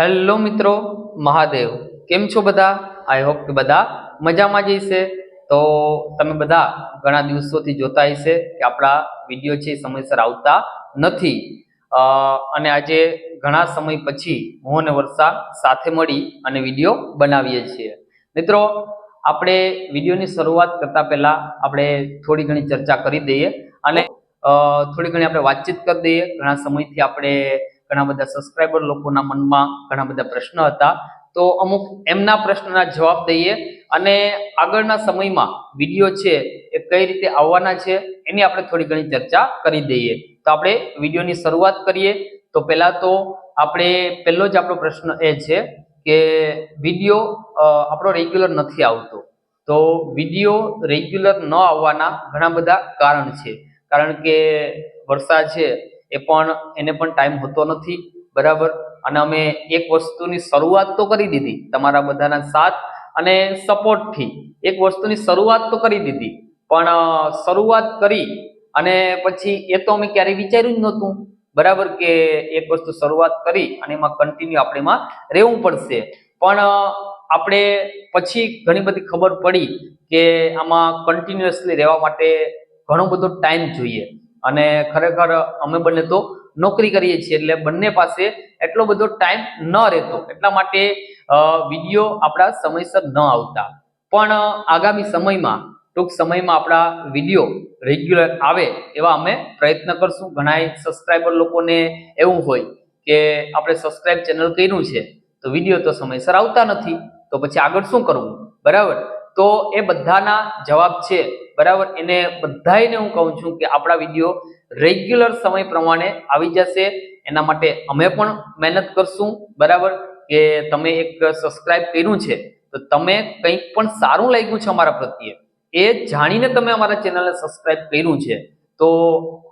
Hello મિત્રો, મહાદેવ. કેમ છો બધા? આઈ હોપ કે બધા મજામાં જ હશે. તો તમે બધા ઘણા દિવસોથી જોતા હશે કે આપણા વીડિયો છે સમયસર આવતા નથી. અને આજે ઘણા સમય પછી હું અને વર્ષા સાથે મળી અને વીડિયો બનાવીએ છીએ. મિત્રો, આપણે વિડીયોની શરૂઆત કરતા પહેલા આપણે થોડી ઘણી ચર્ચા કરી દઈએ અને થોડી ઘણી આપણે વાતચીત કરી દઈએ. ઘણા સમયથી આપણે ઘણા બધા સબસ્ક્રાઈબર લોકોના મનમાં ઘણા બધા પ્રશ્ન હતા. તો અમુક એમના પ્રશ્નના જવાબ દઈએ અને આગળના સમયમાં વીડિયો છે એ કઈ રીતે આવવાના છે એની આપણે થોડી ઘણી ચર્ચા કરી દઈએ. તો આપણે વિડીયોની શરૂઆત કરીએ. તો પહેલા તો આપણે, પહેલો જ આપણો પ્રશ્ન એ છે કે વીડિયો આપણો રેગ્યુલર નથી આવતો. તો વીડિયો રેગ્યુલર ન આવવાના ઘણા બધા કારણ છે. કારણ કે વરસાદ છે એ પણ, એને પણ ટાઈમ હોતો નથી, બરાબર? અને અમે એક વસ્તુની શરૂઆત તો કરી દીધી તમારા બધાના સાથ અને સપોર્ટથી એક વસ્તુની શરૂઆત તો કરી દીધી. પણ શરૂઆત કરી અને પછી એ તો અમે ક્યારેય વિચાર્યું જ નહોતું. બરાબર કે એક વસ્તુ શરૂઆત કરી અને એમાં કન્ટિન્યુ આપણે એમાં રહેવું પડશે. પણ આપણે પછી ઘણી બધી ખબર પડી કે આમાં કન્ટિન્યુઅસલી રહેવા માટે ઘણો બધો ટાઈમ જોઈએ. અને ખરેખર અમે બંને તો નોકરી કરીએ છીએ, એટલે બંને પાસે એટલો બધો ટાઈમ ન રહેતો. એટલા માટે વીડિયો આપણા સમયસર ન આવતા. પણ આગામી સમયમાં, ટૂંક સમયમાં આપણા વીડિયો રેગ્યુલર આવે એવા અમે પ્રયત્ન કરશું. ઘણા સબસ્ક્રાઈબર લોકોને એવું હોય કે આપણે સબસ્ક્રાઈબ ચેનલ કર્યું છે, તો વીડિયો તો સમયસર આવતા નથી. તો પછી આગળ શું કરવું? બરાબર? તો એ બધાના જવાબ છે બરાબર? એને બધાને હું કહું છું કે આપણા વીડિયો રેગ્યુલર સમય પ્રમાણે આવી જશે. એના માટે અમે પણ મહેનત કરશું, બરાબર? કે તમે એક સબસ્ક્રાઇબ કર્યું છે, તો તમે કંઈક પણ સારું લાગ્યું છે અમારા પ્રત્યે, એ જાણીને તમે અમારા ચેનલને સબસ્ક્રાઇબ કર્યું છે, તો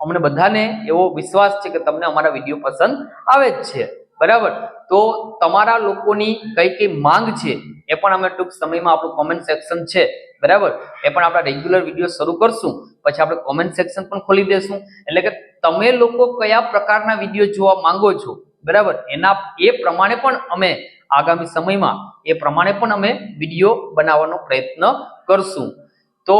અમને બધાને એવો વિશ્વાસ છે કે તમને અમારા વીડિયો પસંદ આવે જ છે. બરાબર? તો તમારા લોકોની કઈ કઈ માંગ છે એ પણ અમે ટૂંક સમયમાં આપણું કોમેન્ટ સેક્શન છે. બરાબર? એ પણ આપણા રેગ્યુલર વીડિયો શરૂ કરશું. પછી આપણે કોમેન્ટ સેક્શન પણ ખોલી દેશું. એટલે કે તમે લોકો કયા પ્રકારના વીડિયો જોવા માંગો છો? બરાબર? એના એ પ્રમાણે પણ અમે આગામી સમયમાં એ પ્રમાણે પણ અમે વીડિયો બનાવવાનો પ્રયત્ન કરશું. તો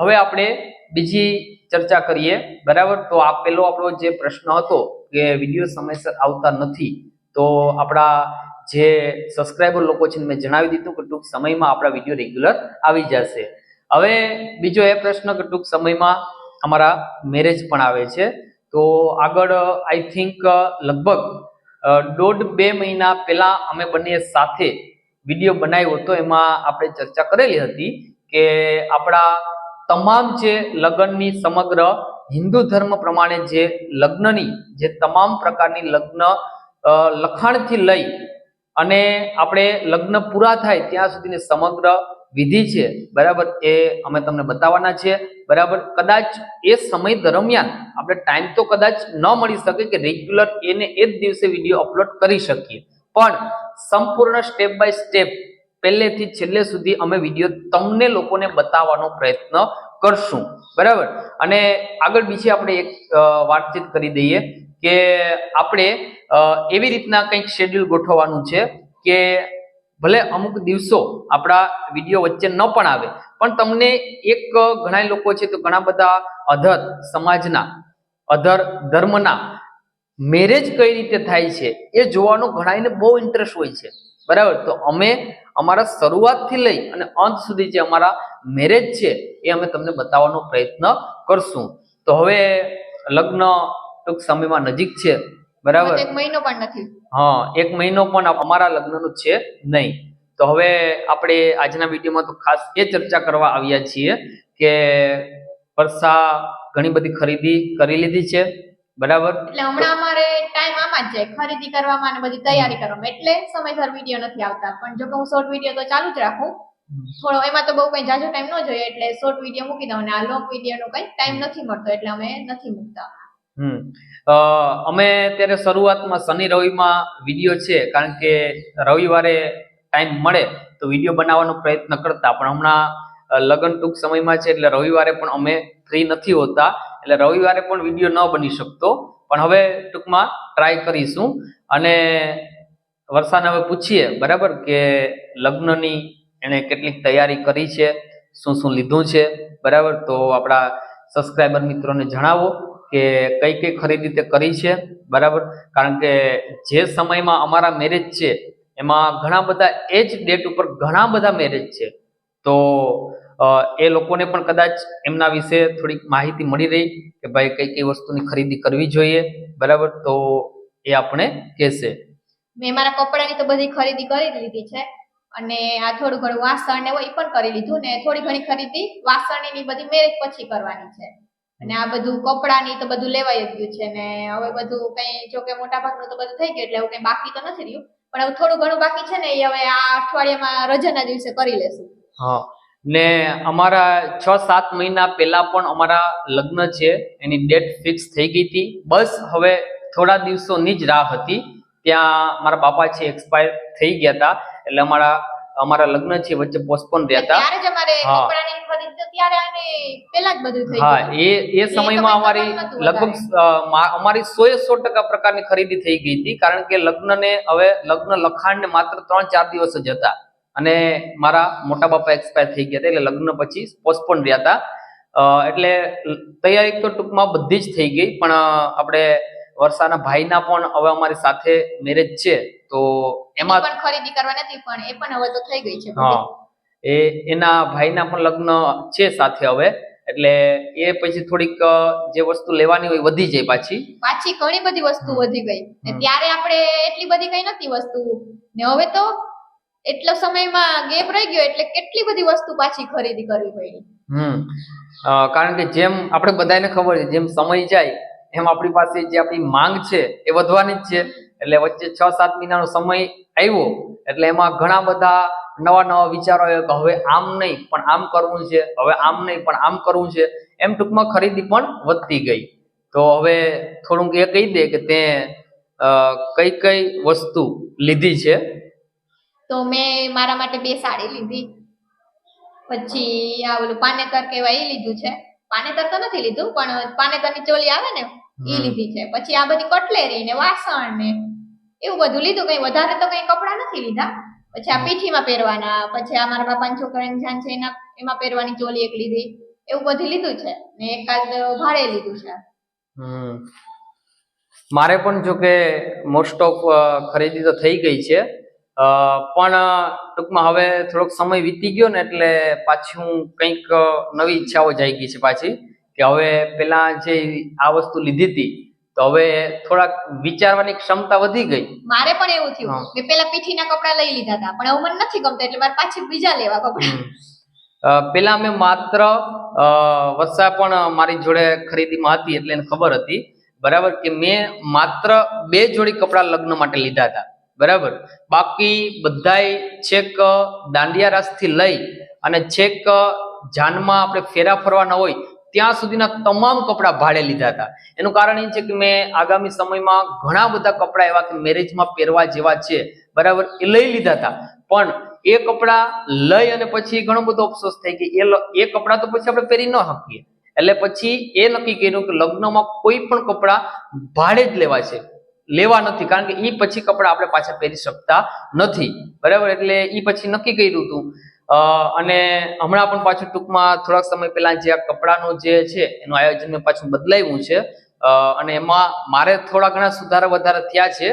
હવે આપણે બીજી ચર્ચા કરીએ. બરાબર? તો આ પેલો આપણો જે પ્રશ્ન હતો કે વીડિયો સમયસર આવતા નથી. તો આપણા જે સબસ્ક્રાઈબર લોકો છે મેં જણાવી દીધું કે ટૂંક સમયમાં આપણા વીડિયો રેગ્યુલર આવી જશે. હવે બીજો એ પ્રશ્ન કે ટૂંક સમયમાં અમારા મેરેજ પણ આવે છે. તો આગળ આઈ થિંક લગભગ દોઢ બે મહિના પહેલા અમે બંને સાથે વીડિયો બનાવ્યો હતો. એમાં આપણે ચર્ચા કરેલી હતી કે આપણા તમામ જે લગ્નની સમગ્ર હિન્દુ ધર્મ પ્રમાણે જે લગ્નની, જે તમામ પ્રકારની લગ્ન લખાણથી લઈ અને આપણે લગ્ન પૂરા થાય ત્યાં સુધીની સમગ્ર વિધિ છે, બરાબર, એ અમે તમને બતાવવાના છીએ. બરાબર, કદાચ એ સમય દરમિયાન આપણે ટાઈમ તો કદાચ ન મળી શકે કે રેગ્યુલર એને એ જ દિવસે વીડિયો અપલોડ કરી શકીએ. પણ સંપૂર્ણ સ્ટેપ બાય સ્ટેપ પહેલેથી છેલ્લે સુધી અમે વીડિયો તમને લોકોને બતાવવાનો પ્રયત્ન કરશું. બરાબર? અને આગળ બીજી આપણે એક વાતચીત કરી દઈએ. કે આપણે એવી રીતના કંઈક શેડ્યુલ ગોઠવવાનું છે કે ભલે અમુક દિવસો આપણા વીડિયો વચ્ચે ન પણ આવે, પણ તમને એક ઘણા લોકો છે તો ઘણા બધા અધર સમાજના, અધર ધર્મના મેરેજ કઈ રીતે થાય છે એ જોવાનો ઘણાને બહુ ઇન્ટરેસ્ટ હોય છે. બરાબર? તો અમે અમારા શરૂઆતથી લઈ અને અંત સુધી જે અમારા મેરેજ છે એ અમે તમને બતાવવાનો પ્રયત્ન કરશું. તો હવે લગ્ન ટૂંક સમયમાં નજીક છે. બરાબર? એક મહિનો પણ નથી. હા એક મહિનો પણ અમારા લગ્નનું છે નહીં. તો હવે આપણે આજના વિડીયોમાં તો ખાસ એ ચર્ચા કરવા આવ્યા છીએ કે વર્ષા ઘણી બધી ખરીદી કરી લીધી છે. બરાબર? એટલે હમણાં અમારે ટાઈમ આમાં જ જાય ખરીદી કરવામાં અને બધી તૈયારી કરવામાં. એટલે સમયસર વીડિયો નથી આવતા. પણ જો હું શોર્ટ વીડિયો તો ચાલુ જ રાખું. થોડો એમાં તો બહુ કઈ જાજો ટાઈમ ન જોઈએ. એટલે શોર્ટ વીડિયો મૂકી દઉં અને આ લોંગ વીડિયો નો કઈ ટાઈમ નથી મળતો. એટલે અમે નથી મૂકતા. અમે ત્યારે શરૂઆતમાં શનિ રવિમાં વીડિયો છે, કારણ કે રવિવારે ટાઈમ મળે તો વીડિયો બનાવવાનો પ્રયત્ન કરતા. પણ હમણાં લગ્ન ટૂંક સમયમાં છે એટલે રવિવારે પણ અમે ફ્રી નથી હોતા. એટલે રવિવારે પણ વીડિયો ન બની શકતો. પણ હવે ટૂંકમાં ટ્રાય કરીશું. અને વર્ષાને હવે પૂછીએ, બરાબર, કે લગ્નની એણે કેટલીક તૈયારી કરી છે, શું શું લીધું છે? બરાબર? તો આપણા સબસ્ક્રાઈબર મિત્રોને જણાવો. કે કઈ કઈ ખરીદી તે કરી છે, બરાબર? કારણ કે જે સમયમાં અમારા મેરેજ છે, એમાં ઘણા બધા એ જ ડેટ ઉપર ઘણા બધા મેરેજ છે. તો એ લોકોને પણ કદાચ એમના વિશે થોડીક માહિતી મળી રહી કે ભાઈ કઈ કઈ વસ્તુની ખરીદી કરવી જોઈએ, બરાબર? તો એ આપણે કહેશે. મેં મારા કપડાની તો બધી ખરીદી કરી લીધી છે અને આ થોડું ઘણું વાસણ ને એ પણ કરી લીધું ને થોડી ઘણી ખરીદી વાસણની બધી મેરેજ પછી કરવાની છે. અને આ બધું કપડાની તો બધું લેવાઈ જ ગયું છે ને હવે બધું કઈ જો કે મોટા ભાગનું તો બધું થઈ ગયું એટલે હવે કઈ બાકી તો નથી રહ્યું. પણ હવે થોડું ઘણું બાકી છે ને એ હવે આ અઠવાડિયામાં રજાના દિવસે કરી લેશું. હા. ને અમારા છ સાત મહિના પહેલા પણ અમારા લગ્ન છે એની ડેટ ફિક્સ થઈ ગઈ હતી. બસ હવે થોડા દિવસોની જ રાહ હતી. ત્યાં મારા બાપા છે એક્સપાયર થઈ ગયા હતા. એટલે અમારા અમારા લગ્ન છે વચ્ચે પોસ્ટપોન રહ્યા હતા. ત્યારે જ અમારે હા. કપડાની ખરીદી તો ત્યારે અને પેલા જ બધું થઈ હા એ એ સમયમાં અમારી લગભગ અમારી સો એ સો ટકા પ્રકારની ખરીદી થઈ ગઈ હતી કારણ કે લગ્નને હવે લગ્ન લખાણને માત્ર ત્રણ ચાર દિવસ જ હતા. અને મારા મોટા બાપા એક્સપાયર થઈ ગયા હતા એટલે લગ્ન પછી પોસ્ટપોન રહ્યા હતા. એટલે તૈયારી તો ટૂંકમાં બધી જ થઈ ગઈ પણ આપણે વર્ષાના ભાઈના પણ હવે અમારી સાથે મેરેજ છે તો એમાં પણ ખરીદી કરવા નથી પણ એ પણ હવે તો થઈ ગઈ છે હા. એ એના ભાઈના પણ લગ્ન છે સાથે હવે. એટલે એ પછી થોડીક જે વસ્તુ લેવાની હોય વધી જાય પાછી. પાછી ઘણી બધી વસ્તુ વધી ગઈ. ને ત્યારે આપણે એટલી બધી કઈ નથી વસ્તુ. ને હવે તો એટલો સમયમાં ગેપ રહી ગયો એટલે કેટલી બધી વસ્તુ પાછી ખરીદી કરવી પડી. હમ. કારણ કે જેમ આપણે બધાને ખબર છે જેમ સમય જાય એમ આપણી પાસે જે આપણી માંગ છે એ વધવાની જ છે. એટલે વચ્ચે છ સાત મહિનાનો સમય આવ્યો એટલે એમાં ઘણા બધા નવા નવા વિચારો આવ્યા કે હવે આમ નહીં પણ આમ કરવું છે હવે આમ નહીં પણ આમ કરવું છે એમ ટૂંકમાં ખરીદી પણ વધતી ગઈ. તો હવે થોડુંક એ કહી દે કે તે કઈ કઈ વસ્તુ લીધી છે? તો મેં મારા માટે બે સાડી લીધી. પછી આ ઓલું પાનેતર કહેવાય એ લીધું છે. પાનેતર તો નથી લીધું પણ પાનેતરની ચોલી આવે ને એ લીધી છે. પછી આ બધી કટલેરી ને વાસણ ને એવું બધું લીધું. કઈ વધારે તો કઈ કપડાં નથી લીધા. પછી આ પીઠીમાં પહેરવાના, પછી આ મારા બાપાની છોકરાની જાન છે એના, એમાં પહેરવાની ચોલી એક લીધી. એવું બધું લીધું છે. ને એકાદ ભાડે લીધું છે. મારે પણ જો કે મોસ્ટ ઓફ ખરીદી તો થઈ ગઈ છે. પણ ટૂંકમાં હવે થોડોક સમય વીતી ગયો ને એટલે પાછી કંઈક નવી ઈચ્છાઓ જાગી છે પાછી. કે હવે પેલા જે આ વસ્તુ લીધી હતી તો હવે થોડાક વિચારવાની ક્ષમતા વધી ગઈ. મારે પણ એવું થયું. મેં પેલા પીઠીના કપડાં લઈ લીધા હતા પણ હવે મને નથી ગમતા એટલે મારે પાછી બીજા લેવા કપડા પેલા મેં માત્ર અ, પણ મારી જોડે ખરીદીમાં હતી એટલે એને ખબર હતી. બરાબર કે મેં માત્ર બે જોડી કપડાં લગ્ન માટે લીધા હતા. બરાબર? બાકી બધાય છેક દાંડિયા રાસથી લઈ અને છેક જાનમાં આપણે ફેરા ફરવાના હોય ત્યાં સુધીના તમામ કપડાં ભાડે લીધા હતા. એનું કારણ એ છે કે મેં આગામી સમયમાં ઘણા બધા કપડાં એવા કે મેરેજમાં પહેરવા જેવા છે, બરાબર, એ લઈ લીધા હતા. પણ એ કપડાં લઈ અને પછી ઘણો બધો અફસોસ થઈ કે એ એ કપડાં તો પછી આપણે પહેરી ન શકીએ. એટલે પછી એ નક્કી કર્યું કે લગ્નમાં કોઈ પણ કપડાં ભાડે જ લેવા છે. લેવા નથી, કારણ કે એ પછી કપડાં આપણે પાછા પહેરી શકતા નથી. બરાબર, એટલે એ પછી નક્કી કર્યું હતું. અને હમણાં પણ પાછું ટૂંકમાં થોડાક સમય પહેલા જે આ કપડાનું જે છે એનું આયોજન મેં પાછું બદલાવ્યું છે. અને એમાં મારે થોડા ઘણા સુધારા વધારા થયા છે.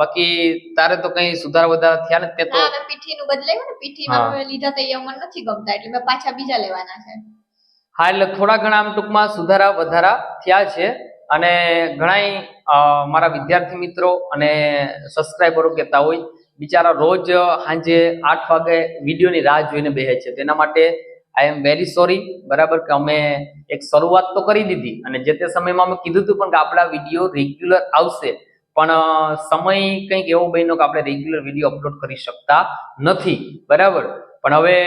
બાકી તારે તો કઈ સુધારા વધારા થયા ને તે તો પીઠીનું બદલાયું ને પીઠીમાં લીધા તો એ મને નથી ગમતા એટલે મેં પાછા બીજા લેવાના છે. હા એટલે થોડા ઘણા આમ ટૂંકમાં સુધારા વધારા થયા છે. અને ઘણાય મારા વિદ્યાર્થી મિત્રો અને સબસ્ક્રાઈબરો કહેતા હોય બિચારા રોજ સાંજે આઠ વાગે વિડીયોની રાહ જોઈને બેસે છે. તેના માટે આઈ એમ વેરી સોરી બરાબર, કે અમે એક શરૂઆત તો કરી દીધી અને જે તે સમયમાં અમે કીધું હતું પણ કે આપણા વીડિયો રેગ્યુલર આવશે. પણ સમય કંઈક એવો બન્યો કે આપણે રેગ્યુલર વીડિયો અપલોડ કરી શકતા નથી. બરાબર? પણ હવે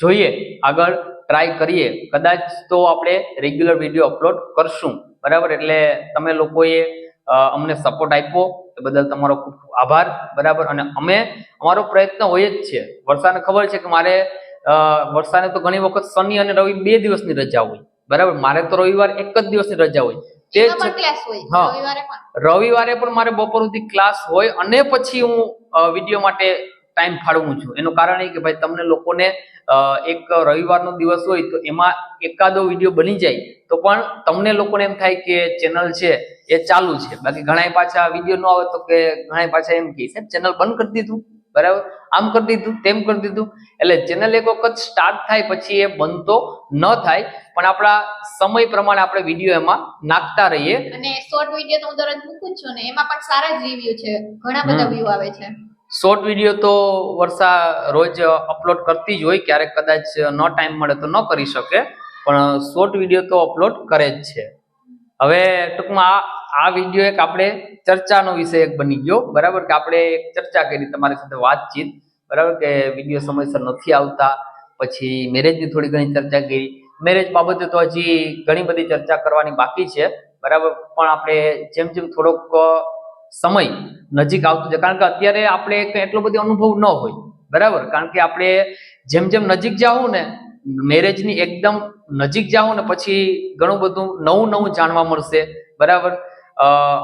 જોઈએ, આગળ ટ્રાય કરીએ. કદાચ તો આપણે રેગ્યુલર વીડિયો અપલોડ કરશું. બરાબર? એટલે તમે લોકોએ અમને સપોર્ટ આપ્યો. એ બદલ તમારો ખૂબ ખૂબ આભાર બરાબર? અને અમે અમારો પ્રયત્ન હોય જ છે. વર્ષાને ખબર છે કે મારે વર્ષાને તો ઘણી વખત શનિ અને રવિ બે દિવસની રજા હોય. બરાબર? મારે તો રવિવાર એક જ દિવસની રજા હોય. તે હા. રવિવારે પણ. રવિવારે પણ મારે બપોર સુધી ક્લાસ હોય અને પછી હું વીડિયો માટે ટાઈમ ફાળવું છું. એનું કારણ એ કે ભાઈ તમને લોકોને એક રવિવારનો દિવસ હોય તો એમાં એકાદો વીડિયો બની જાય તો પણ તમને લોકોને એમ થાય કે ચેનલ છે એ ચાલુ છે. બાકી ઘણા પાછા વીડિયો ન આવે તો કે ઘણા પાછા એમ કહે સાહેબ ચેનલ બંધ કરી દીધું. બરાબર? આમ કરી દીધું તેમ કરી દીધું. એટલે ચેનલ એક વખત સ્ટાર્ટ થાય પછી એ બંધ તો ન થાય પણ આપણા સમય પ્રમાણે આપણે વીડિયો એમાં નાખતા રહીએ. અને શોર્ટ વીડિયો તો હું દરરોજ મૂકું છું ને એમાં પણ સારા જ રિવ્યુ છે. ઘણા બધા વ્યૂ આવે છે. શોર્ટ વીડિયો તો વર્ષા રોજ અપલોડ કરતી જ હોય ક્યારેક કદાચ ન ટાઈમ મળે તો ન કરી શકે પણ શોર્ટ વીડિયો તો અપલોડ કરે જ છે. હવે ટૂંકમાં આ વીડિયો એક આપણે ચર્ચાનો વિષય એક બની ગયો. બરાબર કે આપણે એક ચર્ચા કરી તમારી સાથે વાતચીત. બરાબર કે વીડિયો સમયસર નથી આવતા. પછી મેરેજની થોડી ઘણી ચર્ચા કરી. મેરેજ બાબતે તો હજી ઘણી બધી ચર્ચા કરવાની બાકી છે. બરાબર? પણ આપણે જેમ જેમ થોડોક સમય નજીક આવતું છે કારણ કે અત્યારે આપણે એટલો બધો અનુભવ ન હોય. બરાબર? કારણ કે આપણે જેમ જેમ નજીક જાવું ને મેરેજની એકદમ નજીક જાઓ ને પછી ઘણું બધું નવું નવું જાણવા મળશે. બરાબર?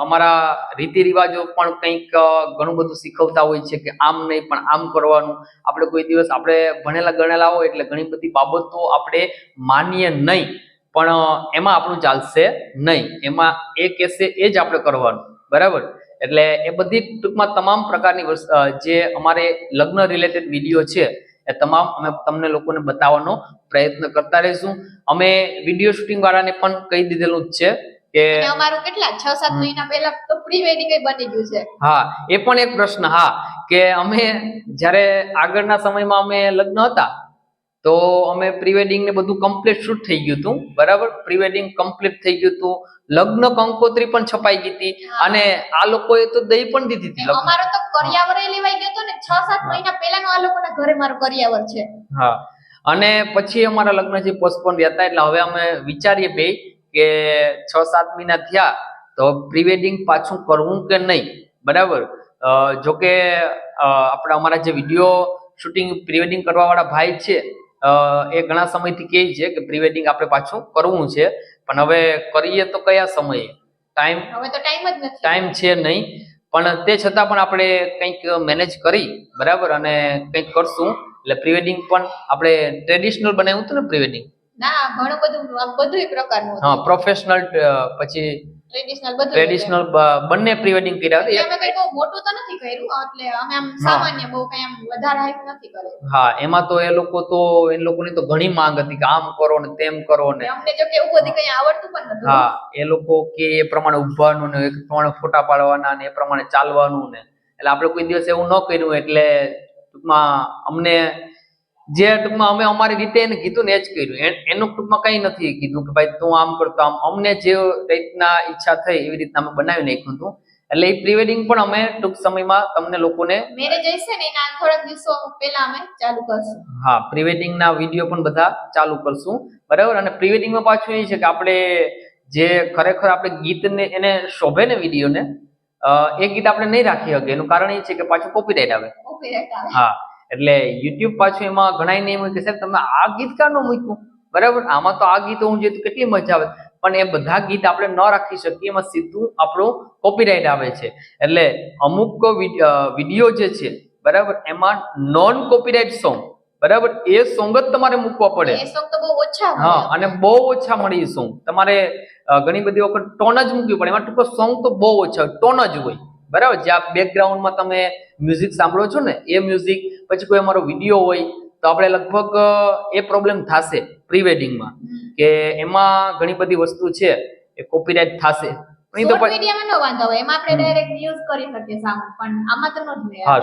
અમારા રીતિ રિવાજો પણ કંઈક ઘણું બધું શીખવતા હોય છે કે આમ નહીં પણ આમ કરવાનું. આપણે કોઈ દિવસ આપણે ભણેલા ગણેલા હોય એટલે ઘણી બધી બાબતો આપણે માનીએ નહીં. પણ એમાં આપણું ચાલશે નહીં. એમાં એ કહેશે એ જ આપણે કરવાનું. બરાબર? એટલે એ બધી ટૂંકમાં તમામ પ્રકારની જે અમારે લગ્ન રિલેટેડ વીડિયો છે એ તમામ અમે તમને લોકોને બતાવવાનો પ્રયત્ન કરતા રહીશું. અમે વીડિયો શૂટિંગ વાળાને પણ કહી દીધેલું જ છે કે અમારું કેટલા? છ સાત મહિના પહેલા તો પ્રી વેડિંગ બની ગયું છે. હા એ પણ એક પ્રશ્ન હા કે અમે જ્યારે આગળના સમયમાં અમે લગ્ન હતા તો અમે પ્રી વેડિંગ ને બધું કમ્પ્લીટ શૂટ થઈ ગયું હતું બરાબર? પ્રી વેડિંગ કમ્પ્લીટ થઈ ગયું હતું લગ્ન કંકોત્રી પણ છપાઈ ગઈ હતી અને આ લોકોએ તો દઈ પણ દીધી હતી અમારો તો કરિયાવર છ સાત મહિના પહેલાનો આ લોકોના ઘરે મારો કરિયાવર છે. હા. અને પછી અમારા લગ્ન જે પોસ્ટપોન રહેતા એટલે હવે અમે વિચારીએ બે કે છ સાત મહિના થયા તો પ્રી વેડિંગ પાછું કરવું કે નહીં? બરાબર? જો કે આપણા અમારા જે વીડિયો શૂટિંગ પ્રી વેડિંગ કરવા વાળા ભાઈ છે એ ઘણા સમયથી કહે છે કે પ્રી વેડિંગ આપણે પાછું કરવું છે. પણ હવે કરીએ તો કયા સમયે? ટાઈમ હવે તો ટાઈમ જ નથી. ટાઈમ છે નહીં. પણ તે છતાં પણ આપણે કંઈક મેનેજ કરી બરાબર? અને કંઈક કરશું. એટલે પ્રિવેડિંગ પણ આપણે ટ્રેડિશનલ બનાવ્યું હતું ને પ્રિવેડિંગ ના ઘણું બધું આમ બધું પ્રકારનું હા પ્રોફેશનલ પછી ટ્રેડિશનલ બધું ટ્રેડિશનલ બંને પ્રી વેડિંગ કર્યા હતા. અમે કઈ બહુ મોટું તો નથી કર્યું એટલે અમે આમ સામાન્ય બહુ કઈ આમ વધારે હાઈપ નથી કર્યું. હા એમાં તો એ લોકો તો એ લોકોની તો ઘણી માંગ હતી કે આમ કરો ને તેમ કરો ને. અમને જો કે એવું બધી કઈ આવડતું પણ નતું. હા એ લોકો કે એ પ્રમાણે ઊભવાનું ને એ પ્રમાણે ફોટા પાડવાના ને એ પ્રમાણે ચાલવાનું ને. એટલે આપણે કોઈ દિવસ એવું ન કર્યું એટલે ટૂંકમાં અમને જે ટૂંકમાં અમે અમારી રીતે એને કીધું ને એ જ કર્યું. એનું ટૂંકમાં કંઈ નથી કીધું કે ભાઈ તું આમ કરતો આમ અમને જે રીતના ઈચ્છા થઈ એવી રીતના અમે બનાવી નાખ્યું હતું. એટલે એ પ્રી વેડિંગ પણ અમે ટૂંક સમયમાં તમને લોકોને મેરેજ હશે ને એના થોડાક દિવસો પહેલા અમે ચાલુ કરશું. હા પ્રી વેડિંગ ના વીડિયો પણ બધા ચાલુ કરશું. બરાબર? અને પ્રી વેડિંગમાં પાછું એ છે કે આપણે જે ખરેખર આપણે ગીતને એને શોભે ને વિડીયોને એ ગીત આપણે નહીં રાખી શકીએ એનું કારણ એ છે કે પાછું કોપીરાઇટ આવે. કોપીરાઇટ આવે. હા. એટલે યુટ્યુબ પાછું એમાં ઘણા નહીં એમ કે સાહેબ તમે આ ગીત કાં ન મૂક્યું? બરાબર? આમાં તો આ ગીતો હું જોયું તો કેટલી મજા આવે. પણ એ બધા ગીત આપણે ન રાખી શકીએ એમાં સીધું આપણું કોપીરાઇટ આવે છે. એટલે અમુક વીડિયો જે છે બરાબર? એમાં નોન કોપીરાઇટ સોંગ બરાબર? એ સોંગ જ તમારે મૂકવા પડે. એ સોંગ તો બહુ ઓછા હા અને બહુ ઓછા મળે એ સોંગ તમારે ઘણી બધી વખત ટોન જ મૂકવી પડે. એમાં ટૂંકો સોંગ તો બહુ ઓછા ટોન જ હોય. બરાબર? જે આ બેકગ્રાઉન્ડમાં તમે મ્યુઝિક સાંભળો છો ને એ મ્યુઝિક પછી કોઈ અમારો વીડિયો હોય તો આપણે લગભગ એ પ્રોબ્લેમ થશે પ્રી વેડિંગમાં કે એમાં ઘણી બધી વસ્તુ છે એ કોપીરાઇટ થશે.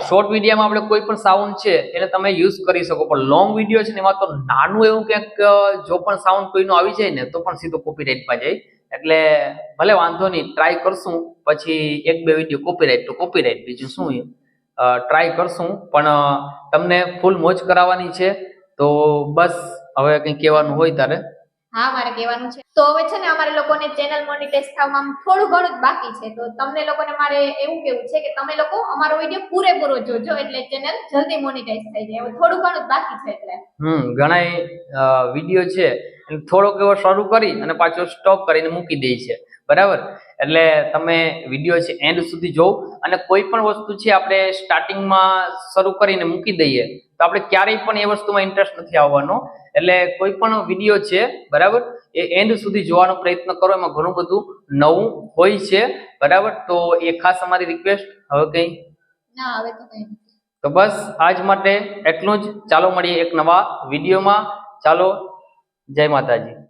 શોર્ટ વિડીયોમાં આપણે કોઈ પણ સાઉન્ડ છે એને તમે યુઝ કરી શકો. પણ લોંગ વીડિયો છે ને એમાં તો નાનું એવું ક્યાંક જો પણ સાઉન્ડ કોઈનો આવી જાય ને તો પણ સીધો કોપીરાઇટમાં જાય. એટલે ભલે વાંધો નહીં ટ્રાય કરશું. પછી એક બે વીડિયો કોપીરાઇટ તો કોપીરાઇટ બીજું શું ટ્રાય કરશું. પણ તમને ફૂલ મોજ કરાવવાની છે. તો બસ હવે કંઈ કહેવાનું હોય તારે? હા મારે કહેવાનું છે. તો હવે છે ને અમારે લોકોને ચેનલ મોનિટાઈઝ થવામાં થોડું ઘણું જ બાકી છે. તો તમને લોકોને મારે એવું કેવું છે કે તમે લોકો અમારો વીડિયો પૂરેપૂરો જોજો. એટલે ચેનલ જલ્દી મોનિટાઈઝ થઈ જાય. હવે થોડું ઘણું જ બાકી છે એટલે. હમ ઘણા વીડિયો છે. થોડોક એવો શરૂ કરી અને પાછો સ્ટોપ કરીને મૂકી દે છે. બરાબર? એટલે તમે વીડિયો છે એન્ડ સુધી જોવો. અને કોઈ પણ વસ્તુ છે આપણે સ્ટાર્ટિંગમાં શરૂ કરીને મૂકી દઈએ તો આપણે ક્યારેય પણ એ વસ્તુમાં ઇન્ટરેસ્ટ નથી આવવાનો. એટલે કોઈ પણ વીડિયો છે બરાબર? એ એન્ડ સુધી જોવાનો પ્રયત્ન કરો. એમાં ઘણું બધું નવું હોય છે બરાબર? તો એ ખાસ અમારી રિક્વેસ્ટ હવે કઈ? ના હવે તો કઈ તો બસ આજ માટે એટલું જ. ચાલો મળીએ એક નવા વિડીયોમાં ચાલો જય માતાજી.